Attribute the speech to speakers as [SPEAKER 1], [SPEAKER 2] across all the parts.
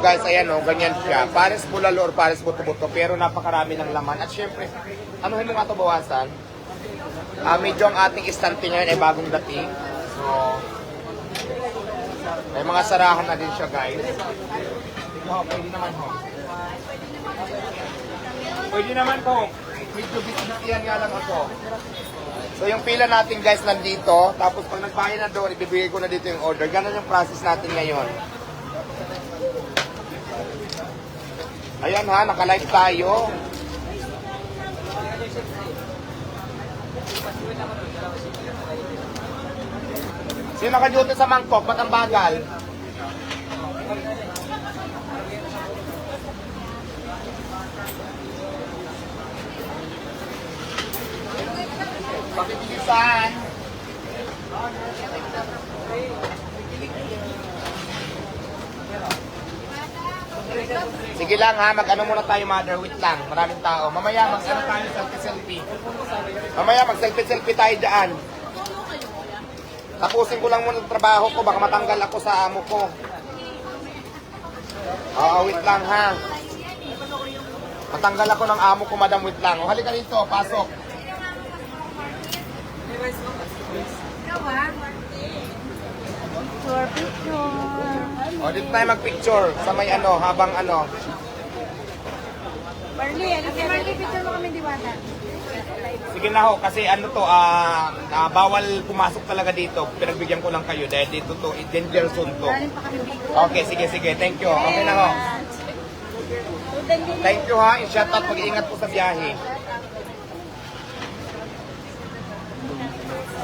[SPEAKER 1] guys, ayan o, ganyan siya. Pares bulalo or pares buto-buto, pero napakarami ng laman. At syempre, anuhin mo nga ito bawasan. Ah, medyo ang ating istante ngayon ay bagong dating. So, may mga sarahan na din siya guys. Ikaw, pwede naman ho. Pwede naman po. Medyo busy-busyan nga lang ako. So yung pila natin guys nandito, tapos pag nagbayad na doon, ibibigay ko na dito yung order. Ganun yung process natin ngayon. Ayan ha, naka-live tayo. Sino naka-duty sa mangkok? Ba't ang bagal? Pakibilisan. Sige lang ha, mag-ano muna tayo mother, wait lang. Maraming tao. Mamaya mag-ano tayo selfie-selfie. Mamaya mag-selfie-selfie tayo dyan. Tapusin ko lang muna ang trabaho ko, baka matanggal ako sa amo ko. Oo, wait lang ha. Matanggal ako ng amo ko, madam, wait lang. O, halika dito, pasok.
[SPEAKER 2] Picture, picture.
[SPEAKER 1] O, dito tayo mag-picture sa may ano, habang ano.
[SPEAKER 2] Marley, ano kaya Marley, picture mo kami diwata.
[SPEAKER 1] Sige na ho, kasi ano to, ah, ah, bawal pumasok talaga dito. Pinagbigyan ko lang kayo dahil dito to, danger zone to.
[SPEAKER 2] Galing pa kami dito.
[SPEAKER 1] Okay, sige, sige. Thank you. Okay na ho. Thank you ha. I-shout out. Mag-iingat po sa biyahe.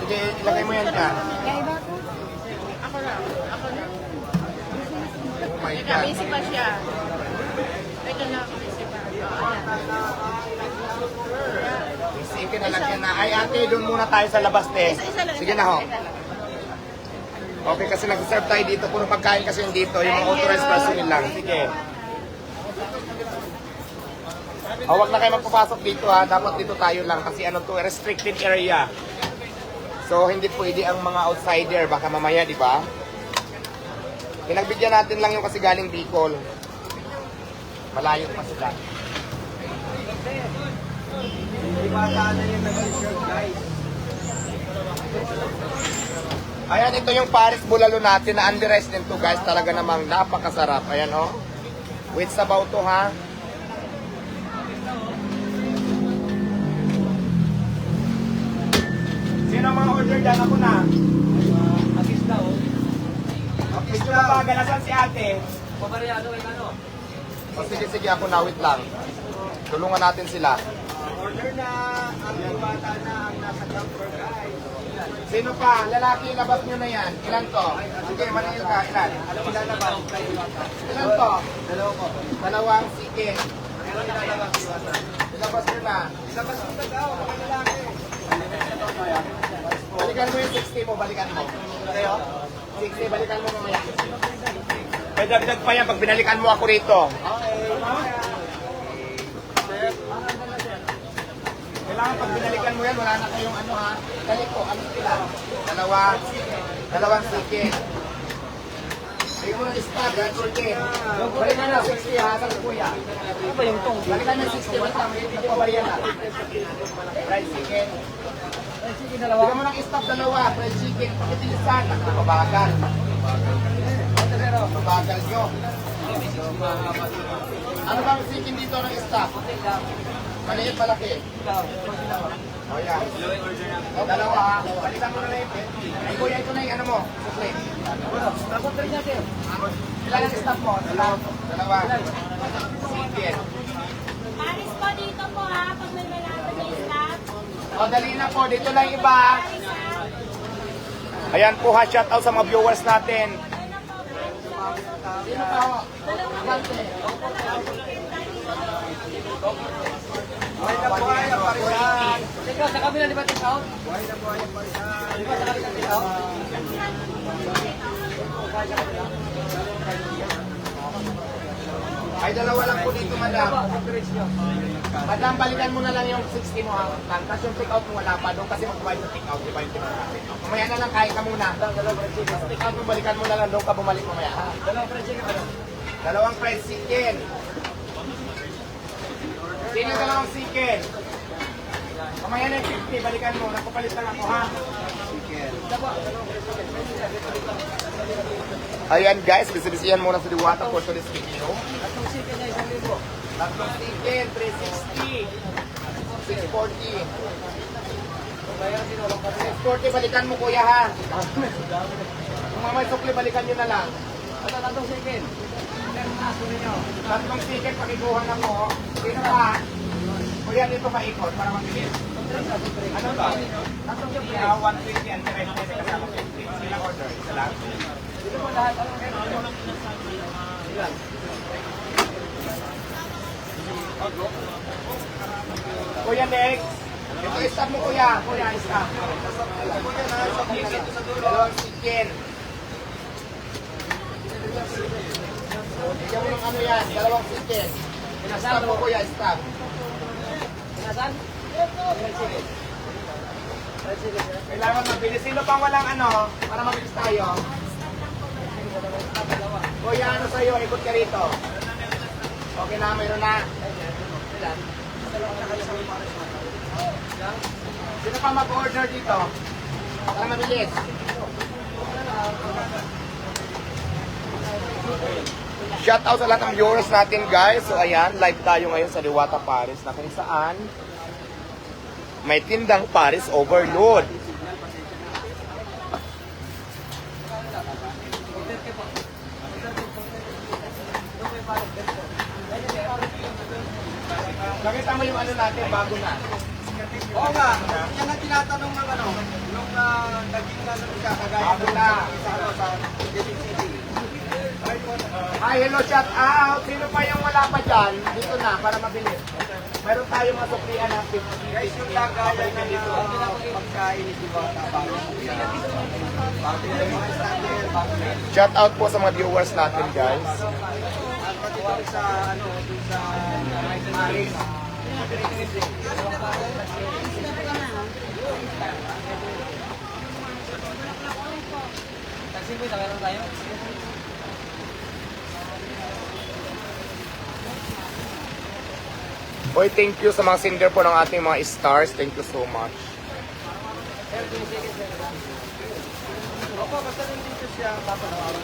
[SPEAKER 1] Sige, ilagay mo yan dyan.
[SPEAKER 2] Kaya iba ko?
[SPEAKER 1] My God.
[SPEAKER 3] Pa siya. Ito na, busy pa.
[SPEAKER 1] Sige na lang yan na. Ay ate, doon muna tayo sa labas te. Sige na ho. Okay, kasi nag-serve tayo dito. Puro pagkain kasi yung dito. Yung mga authorized personnel lang. Sige. Oh, wag na kayo magpapasok dito ha. Dapat dito tayo lang kasi ano to, restricted area. So, hindi pwede ang mga outsider. Baka mamaya, di ba? Pinagbigyan natin lang yung kasi galing Bicol. Malayo pa sila. Ayan, ito yung Paris Bulalo natin na underice din to guys. Talaga namang napakasarap. Ayan oh. With sabaw to ha. Sino mga order dyan? Ako na.
[SPEAKER 4] Artista oh.
[SPEAKER 1] Gusto na ba? Galasan si ate.
[SPEAKER 4] Papareado kay ano?
[SPEAKER 1] O, sige, sige. Ako na. Wait lang. Tulungan natin sila.
[SPEAKER 4] Order na ang bata na ang nasa camper guys.
[SPEAKER 1] Sino pa? Lalaki, labas nyo na yan. Ilan to? Sige, maningil ka. Ilan?
[SPEAKER 4] Alam mo lalabas.
[SPEAKER 1] Ilan to?
[SPEAKER 4] Dalawa po.
[SPEAKER 1] Dalawang sige.
[SPEAKER 4] Nilalabas kay Iwata.
[SPEAKER 1] Ilabas nyo na.
[SPEAKER 4] Ilabas mo na daw, mga lalaki.
[SPEAKER 1] Balikan mo yung 60 mo, balikan mo.
[SPEAKER 4] Kayo?
[SPEAKER 1] 60, balikan mo mamaya. May dagdag pa yan pag binalikan mo ako rito. Kailangan pag binalikan mo yan, wala na kayong ano ha. Dali po, ano sila? Dalawa, dalawang sige. Mo ng star, yan, sige. Balikan na 60 ha, sa kuya. Ano ba yung tong? Balikan na 60, basta may pabalian na. Fried chicken. Bigyan mo ng staff dalawa, fried chicken, pakitilisan, nakapabagal. Pabagal nyo. Ano bang chicken dito ng staff? Maliit, malaki. O yan. Dalawa ha. Balikan mo na na yung Ay kuya, ito na yung ano mo. Sukli. Ilan ang staff mo? Dalawa. Dalawa. Chicken.
[SPEAKER 2] Paris po dito po ha, pag may malapit na staff.
[SPEAKER 1] O dali na po, dito lang yung iba. Ayan po ha, shout out sa mga viewers natin. Sino pa ho? Abante.
[SPEAKER 4] Buhay na buhay ang parisan. Teka, sa kabila di ba take out? Buhay na buhay ang parisan. Di ba sa kabila take out?
[SPEAKER 1] Ay, dalawa lang po dito, madam. Madam, balikan mo na lang yung 60 mo ha. Tapos yung take out mo wala pa doon kasi magbayad sa take out. Di ba yung take out? Mamaya na lang, kain ka muna. Tapos take out mo, balikan mo na lang doon ka bumalik mamaya. ha?
[SPEAKER 4] Dalawa friend chicken ano?
[SPEAKER 1] Dalawang fried chicken. Sino na lang ang sikel? Kamaya na yung 50, balikan mo. Nagpapalitan ako ha. Ayan guys, bisibisihan muna sa Diwata for today's video.
[SPEAKER 4] Tatlong sikel na isang libo.
[SPEAKER 1] Tatlong sikel, 360. 640. 640, balikan mo kuya ha. Kung mamay sukli, balikan nyo na lang.
[SPEAKER 4] Ano, tatlong sikel?
[SPEAKER 1] Tatlong sikel, pakikuhan na mo. 640 ha. Kuya, dito pa ikot para mabilis. Ano ba? Kaya 120 ang direct kasi kasama ko. Silang lang.
[SPEAKER 4] Dito po lahat.
[SPEAKER 1] Kuya, next. Ito, yung stop mo kuya. Kuya, stop. Kuya, nasa chicken. Ito sa dulo. Chicken. Bigyan mo ng ano yan, dalawang chicken. Stop mo kuya, stop.
[SPEAKER 4] Nasaan?
[SPEAKER 1] Kailangan mabilis. Sino pang walang ano, para mabilis tayo? Kuya, ano sa'yo? Ikot ka rito. Okay na, mayroon na. Sino pa mag-order dito? Para mabilis. Shout out sa lahat ng viewers natin guys. So ayan, live tayo ngayon sa Diwata Paris na kung saan may tindang Paris Overload. Nakita mo yung ano natin, bago na.
[SPEAKER 4] Oo nga, yan ang tinatanong ng ano, yung uh, naging na siya, kagaya
[SPEAKER 1] Bago na.
[SPEAKER 4] sa ano, sa David City.
[SPEAKER 1] Hi, hello, shout out. Sino pa yung wala pa dyan? Dito na, para mabilis. Meron tayong masuklian ng 50.
[SPEAKER 4] Guys, yung lagayan na dito, pagkain ni Diwata.
[SPEAKER 1] Shout out po sa mga viewers natin, guys.
[SPEAKER 4] At pati sa, ano, sa. Taxi boy, tagalan tayo.
[SPEAKER 1] Oy, thank you sa mga sender po ng ating mga stars. Thank you so much.
[SPEAKER 4] Opo, basta nandito siya, papanawaran